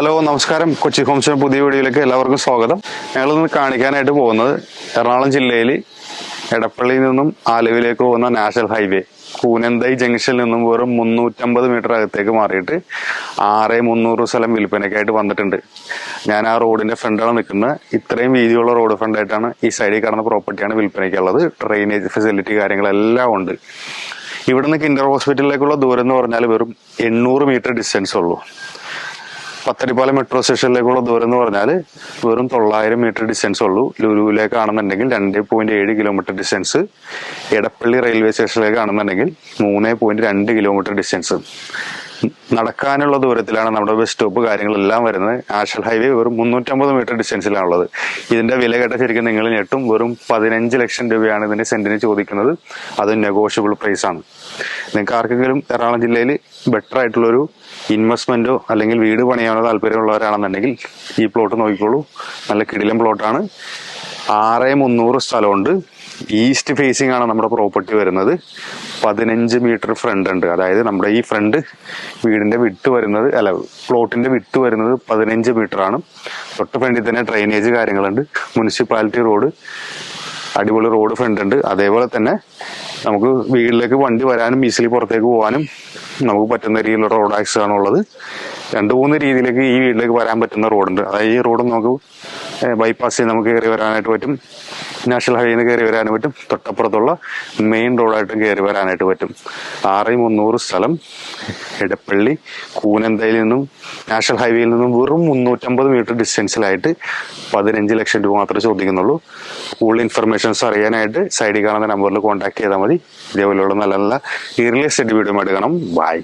Hello നമസ്കാരം. കൊച്ചി ഹോംസിന് പുതിയ വീഡിയോയിലേക്ക് എല്ലാവർക്കും സ്വാഗതം. ഞങ്ങളിന്ന് കാണിക്കാനായിട്ട് പോകുന്നത് എറണാകുളം ജില്ലയിൽ എടപ്പള്ളിയിൽ നിന്നും ആലുവയിലേക്ക് പോകുന്ന നാഷണൽ ഹൈവേ. കൂനന്തൈ ജംഗ്ഷനിൽ നിന്നും വെറും മുന്നൂറ്റമ്പത് മീറ്റർ അകത്തേക്ക് മാറിയിട്ട് ആറ് മുന്നൂറ് സ്ഥലം വിൽപ്പനയ്ക്കായിട്ട് വന്നിട്ടുണ്ട്. ഞാൻ ആ റോഡിന്റെ ഫ്രണ്ടാണ് നിൽക്കുന്നത്. ഇത്രയും വീതിയുള്ള റോഡ് ഫ്രണ്ടായിട്ടാണ് ഈ സൈഡിൽ കാണുന്ന പ്രോപ്പർട്ടിയാണ് വിൽപ്പനയ്ക്കുള്ളത്. ഡ്രെയിനേജ് ഫെസിലിറ്റി കാര്യങ്ങളെല്ലാം ഉണ്ട്. ഇവിടുന്ന് കിൻഡർ ഹോസ്പിറ്റലിലേക്കുള്ള ദൂരം എന്ന് പറഞ്ഞാൽ വെറും എണ്ണൂറ് മീറ്റർ ഡിസ്റ്റൻസ് ഉള്ളൂ. പത്തടിപ്പാലം മെട്രോ സ്റ്റേഷനിലേക്കുള്ള ദൂരം എന്ന് പറഞ്ഞാൽ വെറും തൊള്ളായിരം മീറ്റർ ഡിസ്റ്റൻസ് ഉള്ളൂ. ലുരുവിലേക്കാണെന്നുണ്ടെങ്കിൽ രണ്ട് പോയിന്റ് ഏഴ് കിലോമീറ്റർ ഡിസ്റ്റൻസ് എടപ്പള്ളി റെയിൽവേ സ്റ്റേഷനിലേക്കാണെന്നുണ്ടെങ്കിൽ മൂന്ന് പോയിന്റ് രണ്ട് കിലോമീറ്റർ ഡിസ്റ്റൻസ് നടക്കാനുള്ള ദൂരത്തിലാണ് നമ്മുടെ ബസ് സ്റ്റോപ്പ് കാര്യങ്ങളെല്ലാം വരുന്നത്. ആഷൽ ഹൈവേ വെറും മുന്നൂറ്റമ്പത് മീറ്റർ ഡിസ്റ്റൻസിലാണുള്ളത് ഇതിന്റെ വില കേട്ട ശരിക്കും നിങ്ങൾ ഞെട്ടും. വെറും പതിനഞ്ച് ലക്ഷം രൂപയാണ് ഇതിന്റെ സെന്റിന് ചോദിക്കുന്നത്. അത് നെഗോഷ്യബിൾ പ്രൈസ് ആണ്. നിങ്ങൾക്ക് ആർക്കെങ്കിലും എറണാകുളം ജില്ലയിൽ ബെറ്റർ ആയിട്ടുള്ളൊരു ഇൻവെസ്റ്റ്മെന്റോ അല്ലെങ്കിൽ വീട് പണിയാനോ താല്പര്യമുള്ളവരാണെന്നുണ്ടെങ്കിൽ ഈ പ്ലോട്ട് നോക്കിക്കോളൂ. നല്ല കിടിലം പ്ലോട്ടാണ് ആറ് മുന്നൂറ് സ്ഥലമുണ്ട്. ഈസ്റ്റ് ഫേസിംഗ് ആണ് നമ്മുടെ പ്രോപ്പർട്ടി വരുന്നത്. പതിനഞ്ച് മീറ്റർ ഫ്രണ്ട് ഉണ്ട്. അതായത് നമ്മുടെ ഈ ഫ്രണ്ട് വീടിന്റെ വിട്ട് വരുന്നത് അല്ല പ്ലോട്ടിന്റെ വിട്ട് വരുന്നത് പതിനഞ്ച് മീറ്റർ ആണ്. തൊട്ട് ഫ്രണ്ടിൽ തന്നെ ഡ്രെയിനേജ് കാര്യങ്ങളുണ്ട്. മുനിസിപ്പാലിറ്റി റോഡ് അടിപൊളി റോഡ് ഫ്രണ്ട് ഉണ്ട്. അതേപോലെ തന്നെ നമുക്ക് വീട്ടിലേക്ക് വണ്ടി വരാനും ഈസിലി പുറത്തേക്ക് പോകാനും നമുക്ക് പറ്റുന്ന രീതിയിലുള്ള റോഡ് ആക്സസ് ആണുള്ളത് രണ്ട് മൂന്ന് രീതിയിലേക്ക് ഈ വീട്ടിലേക്ക് വരാൻ പറ്റുന്ന റോഡുണ്ട് അതായത് ഈ റോഡ് നമുക്ക് ബൈപ്പാസ് ചെയ്ത് നമുക്ക് കയറി വരാനായിട്ട് പറ്റും. നാഷണൽ ഹൈവേയിൽ നിന്ന് കയറി വരാനും പറ്റും. തൊട്ടപ്പുറത്തുള്ള മെയിൻ റോഡായിട്ടും കയറി വരാനായിട്ട് പറ്റും. ആറ് മുന്നൂറ് സ്ഥലം. ഇടപ്പള്ളി കൂനന്തയിൽ നിന്നും നാഷണൽ ഹൈവേയിൽ നിന്നും വെറും മുന്നൂറ്റമ്പത് മീറ്റർ ഡിസ്റ്റൻസിലായിട്ട് പതിനഞ്ച് ലക്ഷം രൂപ മാത്രമേ ചോദിക്കുന്നുള്ളൂ. കൂടുതൽ ഇൻഫർമേഷൻസ് അറിയാനായിട്ട് സൈഡിൽ കാണുന്ന നമ്പറിൽ കോൺടാക്ട് ചെയ്താൽ മതി. ഇതേപോലെയുള്ള നല്ല നല്ല റിയൽ എസ്റ്റേറ്റ് വീഡിയോ എടുക്കണം ബൈ